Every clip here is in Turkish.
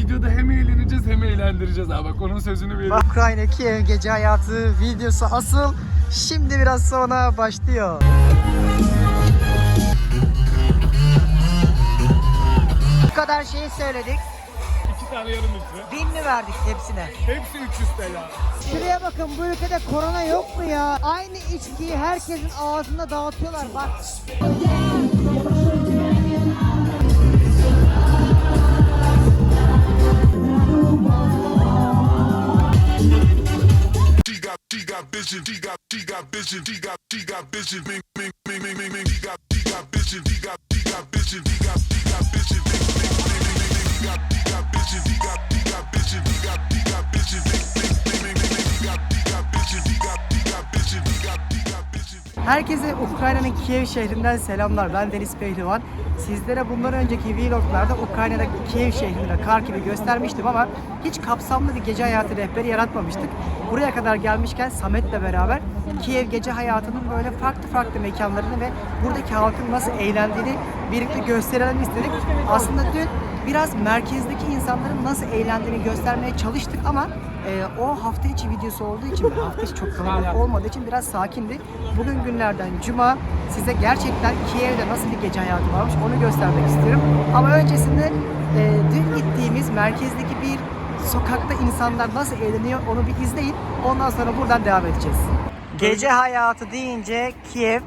videoda hem eğleneceğiz hem eğlendireceğiz abi. Bak onun sözünü veriyorum. Ukrayna Kiev gece hayatı videosu asıl şimdi biraz sonra başlıyor. Bu kadar şeyi söyledik. İki tane yarım litre. Bin mi verdik hepsine? Hepsi 300 TL. Şuraya bakın bu ülkede korona yok mu ya? Aynı içkiyi herkesin ağzında dağıtıyorlar bak. got bitches, he got, he got bitches, he got, he got bitches, ming, ming, ming, ming, ming, ming, he got, he got bitches, he got, he got bitches, he got, he got bitches, ming, ming, ming, ming, ming, he got, he got bitches, he got, he got bitches, he got, he got bitches, ming, ming, ming, ming, ming, he got, he got bitches, he got, he got bitches, he got, he Herkese Ukrayna'nın Kiev şehrinden selamlar. Ben Deniz Pehlivan. Sizlere bundan önceki vloglarda Ukrayna'daki Kiev şehrinde Karkiv'i göstermiştim ama hiç kapsamlı bir gece hayatı rehberi yaratmamıştık. Buraya kadar gelmişken Samet'le beraber Kiev gece hayatının böyle farklı farklı mekanlarını ve buradaki halkın nasıl eğlendiğini birlikte gösterelim istedik. Aslında dün biraz merkezdeki insanların nasıl eğlendiğini göstermeye çalıştık ama e, o hafta içi videosu olduğu için hafta içi çok kalabalık olmadığı için biraz sakindi. Bugün günlerden cuma size gerçekten Kiev'de nasıl bir gece hayatı varmış onu göstermek istiyorum. Ama öncesinde e, dün gittiğimiz merkezdeki bir sokakta insanlar nasıl eğleniyor onu bir izleyin. Ondan sonra buradan devam edeceğiz. Gece hayatı deyince Kiev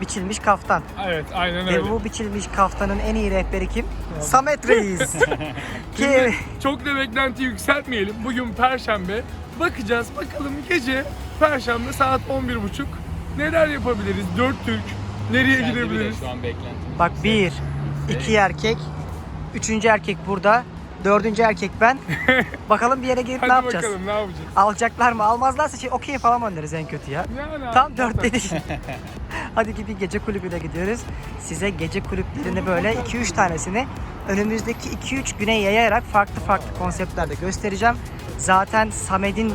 biçilmiş kaftan. Evet aynen Ve öyle. bu biçilmiş kaftanın en iyi rehberi kim? Samet Reis. Kiev. Çok da beklenti yükseltmeyelim. Bugün Perşembe. Bakacağız bakalım gece Perşembe saat 11.30 neler yapabiliriz? 4 Türk nereye gidebiliriz? Şu an beklenti. Bak bir, iki erkek, üçüncü erkek burada, dördüncü erkek ben. Bakalım bir yere gidip Hadi ne yapacağız? bakalım ne yapacağız? Alacaklar mı? Almazlarsa şey okey falan oynarız en kötü ya. Yani Tam abi, dört dedik. Hadi gidip gece kulübüne gidiyoruz. Size gece kulüplerini böyle 2-3 tanesini önümüzdeki 2-3 güne yayarak farklı farklı konseptlerde göstereceğim. Zaten Samet'in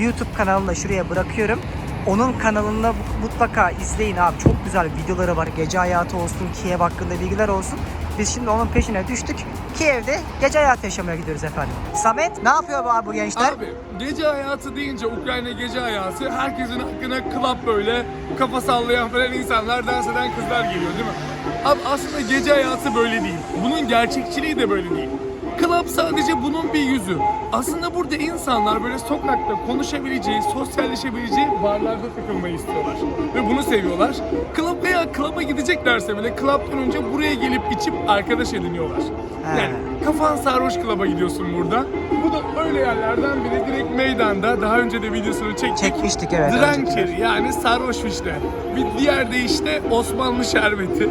YouTube kanalını da şuraya bırakıyorum. Onun kanalını mutlaka izleyin abi. Çok güzel videoları var. Gece hayatı olsun, Kiev hakkında bilgiler olsun. Biz şimdi onun peşine düştük. Kiev'de gece hayatı yaşamaya gidiyoruz efendim. Samet ne yapıyor bu abi bu gençler? Abi gece hayatı deyince Ukrayna gece hayatı herkesin hakkına club böyle kafa sallayan falan insanlar dans eden kızlar geliyor değil mi? Abi aslında gece hayatı böyle değil. Bunun gerçekçiliği de böyle değil. Club sadece bunun bir yüzü. Aslında burada insanlar böyle sokakta konuşabileceği, sosyalleşebileceği barlarda takılmayı istiyorlar. Ve bunu seviyorlar. Club veya club'a gideceklerse bile club'dan önce buraya gelip içip arkadaş ediniyorlar. He. Yani kafan sarhoş club'a gidiyorsun burada. Bu da öyle yerlerden biri direkt meydanda. Daha önce de videosunu çektik. Çekmiştik evet. Dranker yani sarhoş işte. Bir diğer de işte Osmanlı şerbeti.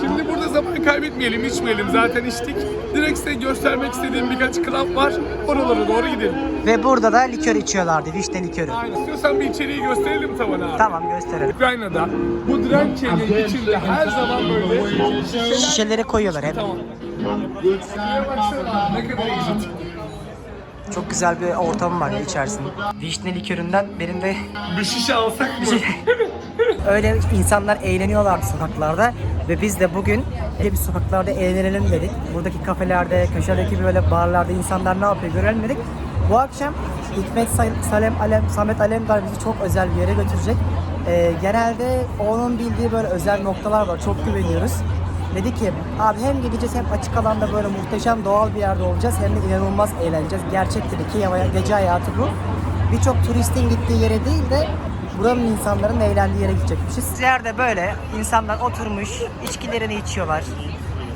Şimdi burada zaman kaybetmeyelim, içmeyelim. Zaten içtik. Direkt size göstermek istediğim birkaç club var. Oralara doğru gidelim. Ve burada da likör içiyorlardı. Vişne likörü. Aynen. İstiyorsan bir içeriği gösterelim tavana abi. Tamam gösterelim. Ukrayna'da bu Dranker'in içinde her zaman böyle şişeler... Şişeleri koyuyorlar hep. Tamam. Şuraya baksana abi, ne kadar egzotik. Çok güzel bir ortam var içerisinde. Vişne liköründen benim de Bir şişe alsak mı? öyle insanlar eğleniyorlardı sokaklarda ve biz de bugün bir sokaklarda eğlenelim dedik. Buradaki kafelerde, köşedeki böyle barlarda insanlar ne yapıyor görelim dedik. Bu akşam Hikmet Salem Alem, Samet Alemdar bizi çok özel bir yere götürecek. Ee, genelde onun bildiği böyle özel noktalar var. Çok güveniyoruz. Dedi ki abi hem gideceğiz hem açık alanda böyle muhteşem doğal bir yerde olacağız hem de inanılmaz eğleneceğiz. Gerçek dedi ki gece hayatı bu. Birçok turistin gittiği yere değil de buranın insanların eğlendiği yere gidecekmişiz. Yerde böyle insanlar oturmuş, içkilerini içiyorlar,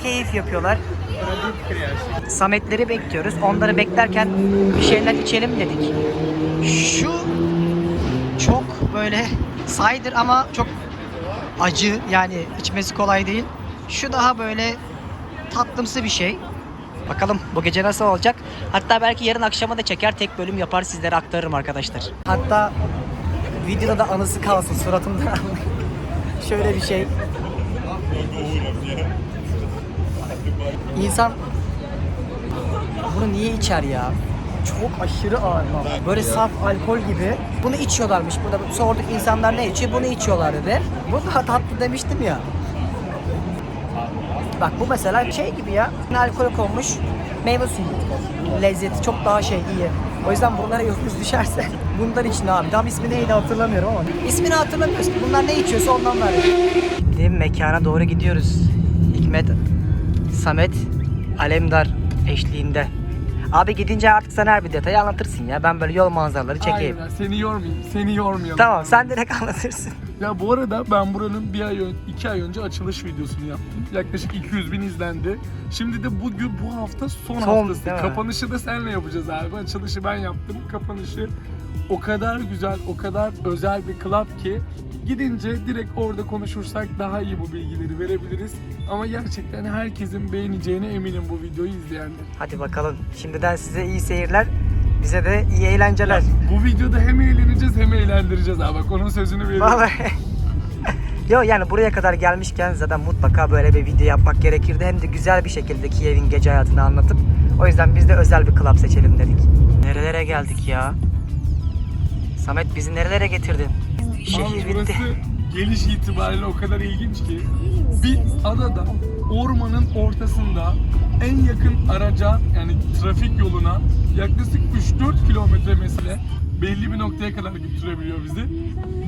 keyif yapıyorlar. Sametleri bekliyoruz. Onları beklerken bir şeyler içelim dedik. Şu çok böyle saydır ama çok acı yani içmesi kolay değil. Şu daha böyle tatlımsı bir şey. Bakalım bu gece nasıl olacak? Hatta belki yarın akşama da çeker tek bölüm yapar sizlere aktarırım arkadaşlar. Hatta videoda da anısı kalsın suratımda. Şöyle bir şey. İnsan bunu niye içer ya? Çok aşırı ağır mal. Böyle saf alkol gibi. Bunu içiyorlarmış. Burada sorduk insanlar ne içiyor? Bunu içiyorlar dedi. Bu daha tatlı demiştim ya. Bak bu mesela şey gibi ya. Alkol konmuş meyve suyu. lezzeti çok daha şey iyi. O yüzden bunlara yolunuz düşerse bundan için abi. Tam ismi neydi hatırlamıyorum ama. İsmini hatırlamıyoruz. Bunlar ne içiyorsa ondan ver. Şimdi mekana doğru gidiyoruz. Hikmet, Samet, Alemdar eşliğinde. Abi gidince artık sen her bir detayı anlatırsın ya. Ben böyle yol manzaraları çekeyim. Aynen, seni yormayayım. Seni yormayalım. Tamam sen direkt anlatırsın. Ya bu arada ben buranın bir ay ön- iki ay önce açılış videosunu yaptım. Yaklaşık 200 bin izlendi. Şimdi de bugün bu hafta son, Son, haftası. Kapanışı da seninle yapacağız abi. Açılışı ben yaptım. Kapanışı o kadar güzel, o kadar özel bir club ki gidince direkt orada konuşursak daha iyi bu bilgileri verebiliriz. Ama gerçekten herkesin beğeneceğine eminim bu videoyu izleyenler. Hadi bakalım. Şimdiden size iyi seyirler. Bize de iyi eğlenceler. Bu videoda hem eğleneceğiz hem eğlendireceğiz abi. Bak onun sözünü veriyorum. Vallahi. Yo yani buraya kadar gelmişken zaten mutlaka böyle bir video yapmak gerekirdi. Hem de güzel bir şekilde Kiev'in gece hayatını anlatıp. O yüzden biz de özel bir club seçelim dedik. Nerelere geldik ya? Samet bizi nerelere getirdin? Abi Şehir burası bitti. geliş itibariyle o kadar ilginç ki bir adada ormanın ortasında en yakın araca yani trafik yoluna yaklaşık 3-4 kilometre mesele belli bir noktaya kadar götürebiliyor bizi.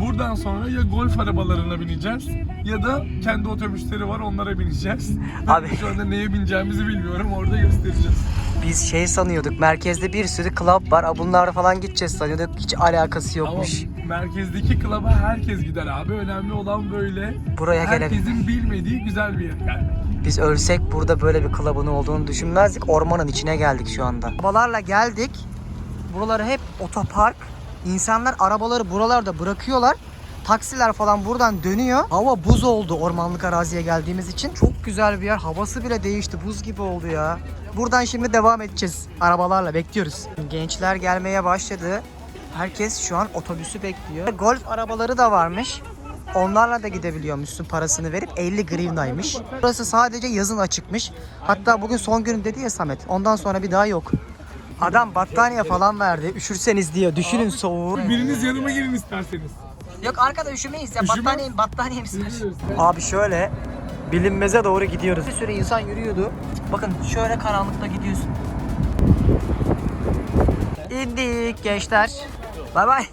Buradan sonra ya golf arabalarına bineceğiz ya da kendi otobüsleri var onlara bineceğiz. Abi. şu anda neye bineceğimizi bilmiyorum orada göstereceğiz. Biz şey sanıyorduk. Merkezde bir sürü club var. Bunlara falan gideceğiz sanıyorduk. Hiç alakası Ama yokmuş. merkezdeki klaba herkes gider abi. Önemli olan böyle Buraya gelelim. herkesin bilmediği güzel bir yer yani. Biz ölsek burada böyle bir klubun olduğunu düşünmezdik. Ormanın içine geldik şu anda. Arabalarla geldik. Buraları hep otopark. İnsanlar arabaları buralarda bırakıyorlar. Taksiler falan buradan dönüyor. Hava buz oldu ormanlık araziye geldiğimiz için. Çok güzel bir yer. Havası bile değişti. Buz gibi oldu ya. Buradan şimdi devam edeceğiz. Arabalarla bekliyoruz. Gençler gelmeye başladı. Herkes şu an otobüsü bekliyor. Golf arabaları da varmış. Onlarla da gidebiliyormuşsun parasını verip 50 grivnaymış. Burası sadece yazın açıkmış. Hatta bugün son gün dedi ya Samet. Ondan sonra bir daha yok. Adam battaniye falan verdi. Üşürseniz diyor. Düşünün soğuğu. Biriniz yanıma gelin isterseniz. Yok arkada üşümeyiz ya. Üşümez. Battaniye. Geliyoruz. Abi şöyle bilinmeze doğru gidiyoruz. Bir sürü insan yürüyordu. Bakın şöyle karanlıkta gidiyorsun. İndik gençler. Bay bay.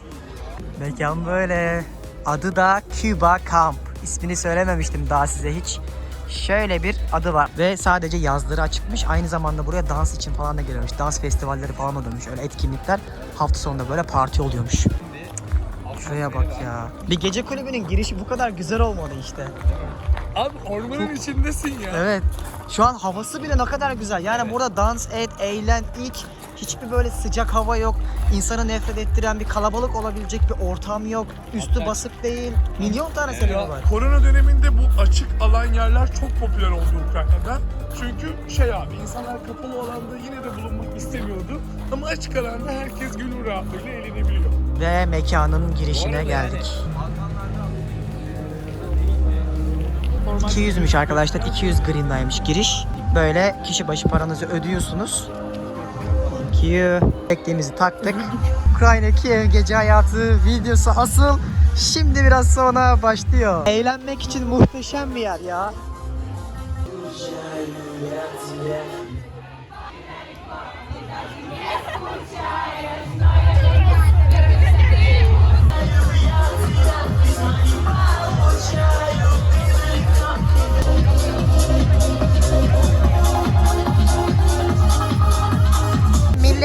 Mekan böyle. Adı da Cuba Camp. İsmini söylememiştim daha size hiç. Şöyle bir adı var ve sadece yazları açıkmış. Aynı zamanda buraya dans için falan da geliyormuş. Dans festivalleri falan oluyormuş. Öyle etkinlikler. Hafta sonunda böyle parti oluyormuş. Şuraya bak ya. Bir gece kulübünün girişi bu kadar güzel olmadı işte. Abi ormanın içindesin ya. Evet. Şu an havası bile ne kadar güzel. Yani burada dans et, eğlen, iç. Hiçbir böyle sıcak hava yok. İnsanı nefret ettiren bir kalabalık olabilecek bir ortam yok. Üstü basık değil. Milyon tane sebebi var. korona döneminde bu açık alan yerler çok popüler oldu Ukrayna'da. Çünkü şey abi insanlar kapalı alanda yine de bulunmak istemiyordu. Ama açık alanda herkes gönül rahatlığıyla eğlenebiliyor. Ve mekanın girişine geldik. 200'müş arkadaşlar. 200 green'daymış giriş. Böyle kişi başı paranızı ödüyorsunuz. You. Bekliğimizi taktık. Ukrayna Kiev gece hayatı videosu asıl şimdi biraz sonra başlıyor. Eğlenmek için muhteşem bir yer ya.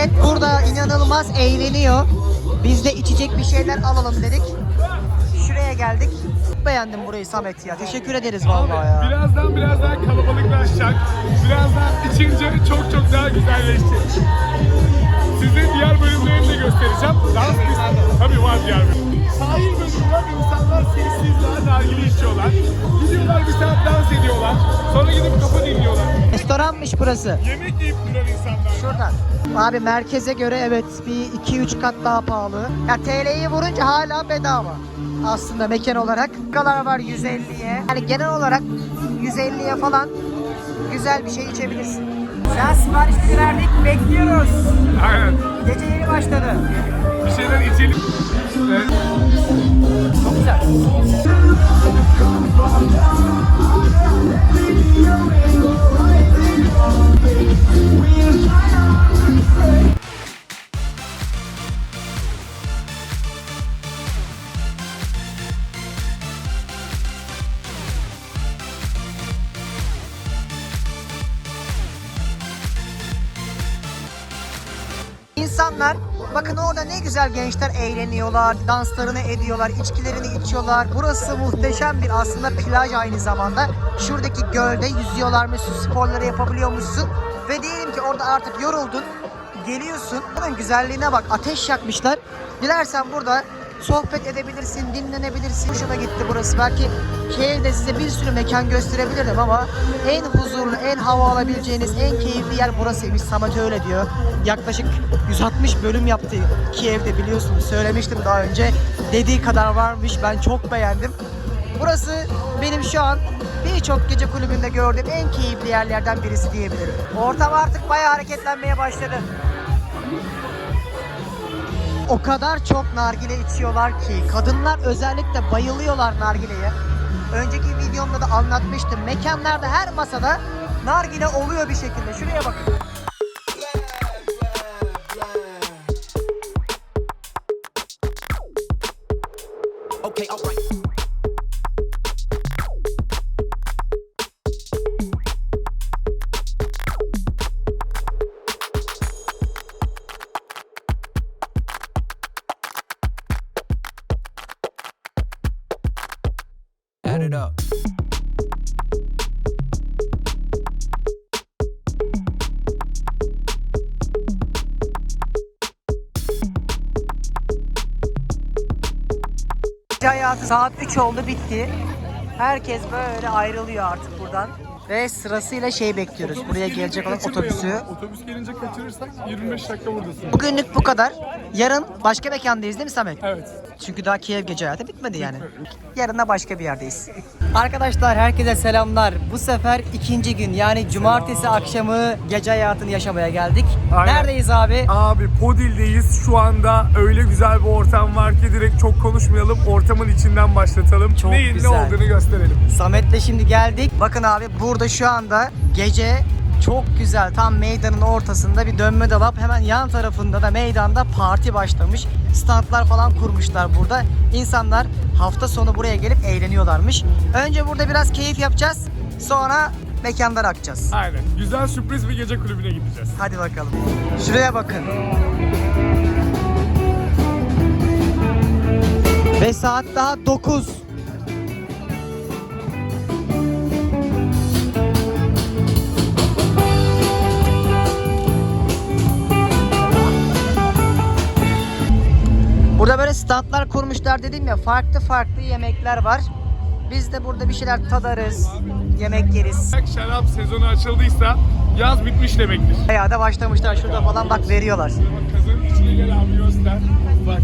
Millet burada inanılmaz eğleniyor. Biz de içecek bir şeyler alalım dedik. Şuraya geldik. Beğendim burayı Samet ya. Teşekkür ederiz vallahi ya. Birazdan biraz daha kalabalıklaşacak. Birazdan içince çok çok daha güzelleşecek. Size diğer bölümlerini de göstereceğim. Dans pisti. Tabii var diğer bölüm. Sahil bölümü var. İnsanlar sessizler, nargile içiyorlar. Gidiyorlar bir saat dans ediyorlar. Sonra gidip kafa dinliyorlar. Restoranmış burası. Yemek yiyip duran insanlar. Şuradan. Abi merkeze göre evet bir 2-3 kat daha pahalı. Ya TL'yi vurunca hala bedava. Aslında mekan olarak. Kalar var 150'ye. Yani genel olarak 150'ye falan güzel bir şey içebilirsin. Sen siparişleri verdik, bekliyoruz. Aynen. Gece yeni başladı. Bir şeyler içelim. Evet. Çok güzel. İnsanlar bakın orada ne güzel gençler eğleniyorlar, danslarını ediyorlar, içkilerini içiyorlar. Burası muhteşem bir aslında plaj aynı zamanda. Şuradaki gölde yüzüyorlarmışsın, sporları yapabiliyormuşsun. Ve diyelim ki orada artık yoruldun, geliyorsun. Bunun güzelliğine bak, ateş yakmışlar. Dilersen burada sohbet edebilirsin, dinlenebilirsin. Hoşuma gitti burası. Belki Kiev'de size bir sürü mekan gösterebilirdim ama en huzurlu, en hava alabileceğiniz en keyifli yer burasıymış. Samet öyle diyor. Yaklaşık 160 bölüm yaptı Kiev'de biliyorsunuz. Söylemiştim daha önce. Dediği kadar varmış. Ben çok beğendim. Burası benim şu an birçok gece kulübünde gördüğüm en keyifli yerlerden birisi diyebilirim. Ortam artık bayağı hareketlenmeye başladı. O kadar çok nargile içiyorlar ki kadınlar özellikle bayılıyorlar nargileye. Önceki videomda da anlatmıştım. Mekanlarda her masada nargile oluyor bir şekilde. Şuraya bakın. Add it up. Hayatı saat 3 oldu bitti. Herkes böyle ayrılıyor artık buradan. Ve sırasıyla şey bekliyoruz. Otobüs Buraya gelince gelecek olan kaçırmayalım. otobüsü. Otobüs gelince kaçırırsak 25 dakika buradasın. Bugünlük bu kadar. Yarın başka mekandayız değil mi Samet? Evet. Çünkü daha Kiev gece hayatı bitmedi yani. Yarın da başka bir yerdeyiz. Arkadaşlar herkese selamlar. Bu sefer ikinci gün yani cumartesi akşamı gece hayatını yaşamaya geldik. Aynen. Neredeyiz abi? Abi Podil'deyiz. Şu anda öyle güzel bir ortam var ki direkt çok konuşmayalım. Ortamın içinden başlatalım. Çok Neyin güzel. ne olduğunu gösterelim. Samet'le şimdi geldik. Bakın abi burada şu anda gece çok güzel tam meydanın ortasında bir dönme dolap. Hemen yan tarafında da meydanda parti başlamış. Standlar falan kurmuşlar burada. İnsanlar hafta sonu buraya gelip eğleniyorlarmış. Önce burada biraz keyif yapacağız. Sonra mekanlara akacağız. Aynen. Güzel sürpriz bir gece kulübüne gideceğiz. Hadi bakalım. Şuraya bakın. Ve saat daha 9. standlar kurmuşlar dedim ya farklı farklı yemekler var. Biz de burada bir şeyler tadarız, yemek yeriz. Şarap sezonu açıldıysa yaz bitmiş demektir. Bayağı da başlamışlar şurada falan bak veriyorlar. Bak kazanın içine gel abi göster. Bak.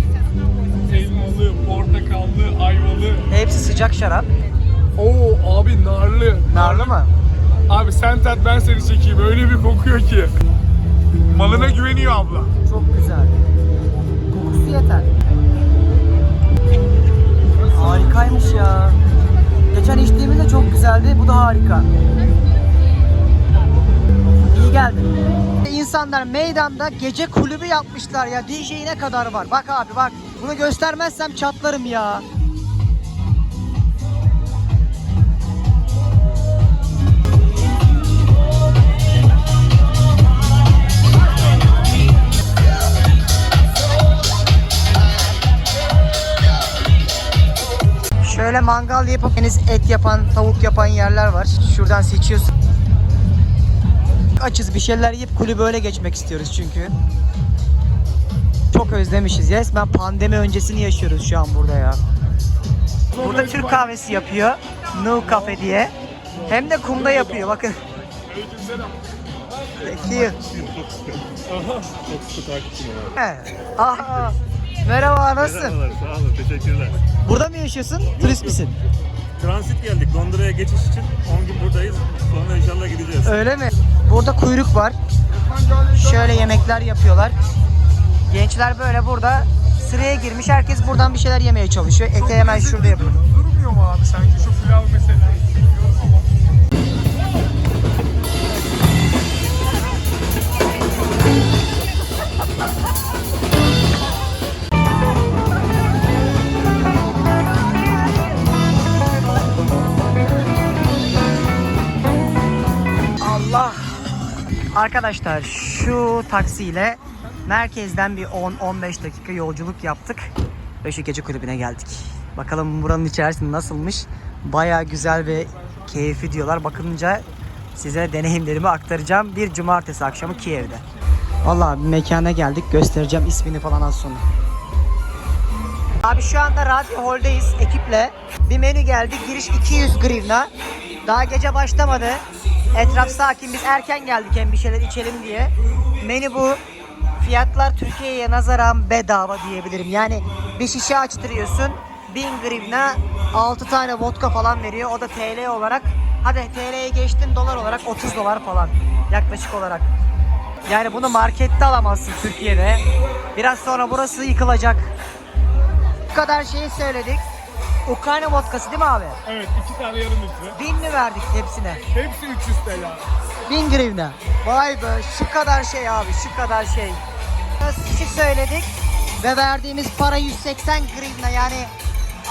Elmalı, portakallı, ayvalı. Hepsi sıcak şarap. Oo abi narlı. Narlı mı? Abi sen tat ben seni çekeyim. Öyle bir kokuyor ki. Malına güveniyor abla. Çok güzel. Kokusu yeter. İnsanlar meydanda gece kulübü yapmışlar ya. DJ'ine kadar var. Bak abi bak. Bunu göstermezsem çatlarım ya. Şöyle mangal yapıp et yapan, tavuk yapan yerler var. Şuradan seçiyorsun. Açız bir şeyler yiyip kulübü öyle geçmek istiyoruz çünkü. Çok özlemişiz. Resmen pandemi öncesini yaşıyoruz şu an burada ya. Burada Türk kahvesi yapıyor. No Cafe diye. Hem de kumda yapıyor bakın. He. Aha. Merhaba nasılsın? Merhabalar, sağ olun, teşekkürler. Burada mı yaşıyorsun? Turist misin? Transit geldik, Londra'ya geçiş için 10 gün buradayız. Sonra inşallah gideceğiz. Öyle mi? Burada kuyruk var. Şöyle yemekler yapıyorlar. Gençler böyle burada sıraya girmiş. Herkes buradan bir şeyler yemeye çalışıyor. Ete hemen şurada yapıyor. Durmuyor mu abi sanki şu pilav mesela? Arkadaşlar şu taksiyle Merkezden bir 10-15 dakika yolculuk yaptık ve şu gece kulübüne geldik. Bakalım buranın içerisi nasılmış. Baya güzel ve keyifli diyorlar. Bakınca size deneyimlerimi aktaracağım. Bir cumartesi akşamı Kiev'de. Vallahi bir mekana geldik. Göstereceğim ismini falan az sonra. Abi şu anda Radyo Hall'deyiz ekiple. Bir menü geldi. Giriş 200 grivna. Daha gece başlamadı. Etraf sakin. Biz erken geldik hem bir şeyler içelim diye. Menü bu. Fiyatlar Türkiye'ye nazaran bedava diyebilirim. Yani bir şişe açtırıyorsun. 1000 grivna 6 tane vodka falan veriyor. O da TL olarak. Hadi TL'ye geçtin dolar olarak 30 dolar falan. Yaklaşık olarak. Yani bunu markette alamazsın Türkiye'de. Biraz sonra burası yıkılacak. Bu kadar şeyi söyledik. Ukrayna vodkası değil mi abi? Evet iki tane yarım litre. Bin mi verdik hepsine? Hepsi 300 TL. Bin grivna. Vay be şu kadar şey abi şu kadar şey. Sushi söyledik ve verdiğimiz para 180 grivna yani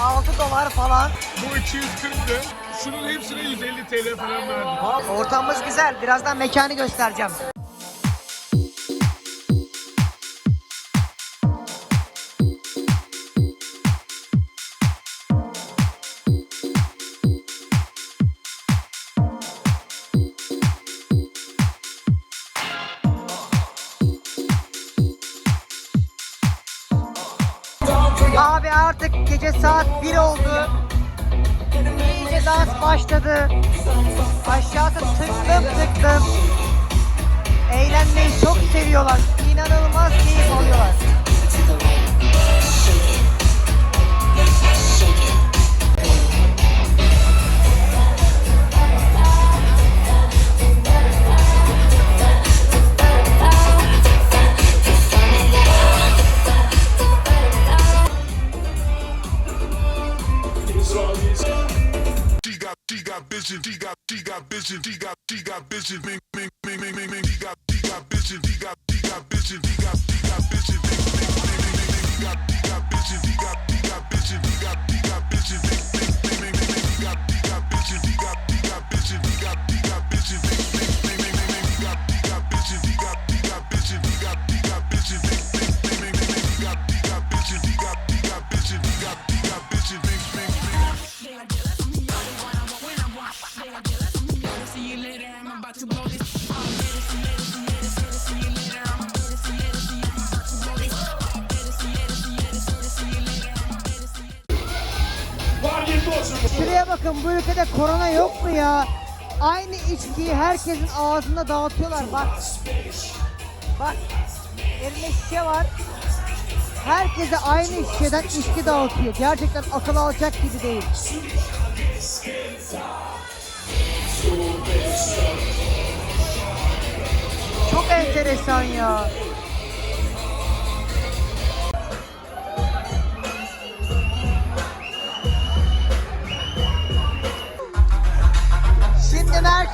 6 dolar falan. Bu 240'tı. Şunun hepsine 150 TL falan verdik. Ortamımız güzel. Birazdan mekanı göstereceğim. Abi artık gece saat 1 oldu. İyice dans başladı. Aşağısı tıklım tıklım. Eğlenmeyi çok seviyorlar. İnanılmaz keyif alıyorlar. She got, vision. She got, she got vision. She got, she got vision. Ming, ming, ming, ming, ming, ming. She got, she got vision. She got, she got vision. She got, she got vision. Ming, ming, ming, ming, ming. She got, she got vision. She got, she got vision. She got, she got vision. Ming, ming, ming, ming, ming. She got, she got vision. She got, she got vision. She got, she Şuraya bakın bu ülkede korona yok mu ya? Aynı içkiyi herkesin ağzında dağıtıyorlar bak. Bak elinde şişe var. Herkese aynı şişeden içki dağıtıyor. Gerçekten akıl alacak gibi değil. Çok enteresan ya.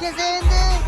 Şimdi merkeze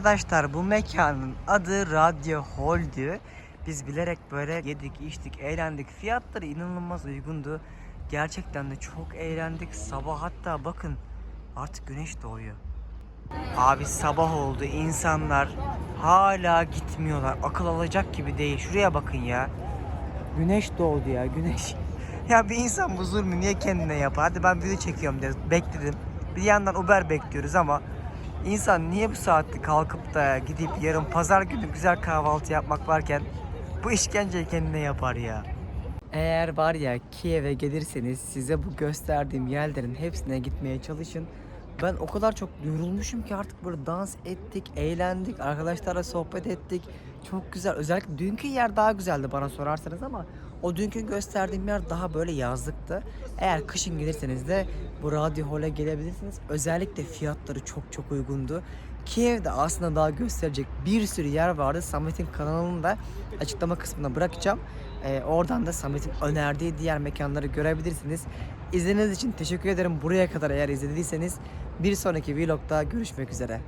Arkadaşlar bu mekanın adı Radyo Hall'dü. Biz bilerek böyle yedik, içtik, eğlendik. Fiyatları inanılmaz uygundu. Gerçekten de çok eğlendik. Sabah hatta bakın artık güneş doğuyor. Abi sabah oldu. insanlar hala gitmiyorlar. Akıl alacak gibi değil. Şuraya bakın ya. Güneş doğdu ya güneş. ya bir insan bu zulmü niye kendine yapar? Hadi ben video çekiyorum dedim. Bekledim. Bir yandan Uber bekliyoruz ama insan niye bu saatte kalkıp da gidip yarın pazar günü güzel kahvaltı yapmak varken bu işkenceyi kendine yapar ya. Eğer var ya Kiev'e gelirseniz size bu gösterdiğim yerlerin hepsine gitmeye çalışın. Ben o kadar çok yorulmuşum ki artık burada dans ettik, eğlendik, arkadaşlarla sohbet ettik. Çok güzel. Özellikle dünkü yer daha güzeldi bana sorarsanız ama o dünkü gösterdiğim yer daha böyle yazlıktı. Eğer kışın gelirseniz de bu Radyo Hall'e gelebilirsiniz. Özellikle fiyatları çok çok uygundu. Kiev'de aslında daha gösterecek bir sürü yer vardı. Samet'in kanalını da açıklama kısmına bırakacağım. Ee, oradan da Samet'in önerdiği diğer mekanları görebilirsiniz. İzlediğiniz için teşekkür ederim. Buraya kadar eğer izlediyseniz bir sonraki vlogda görüşmek üzere.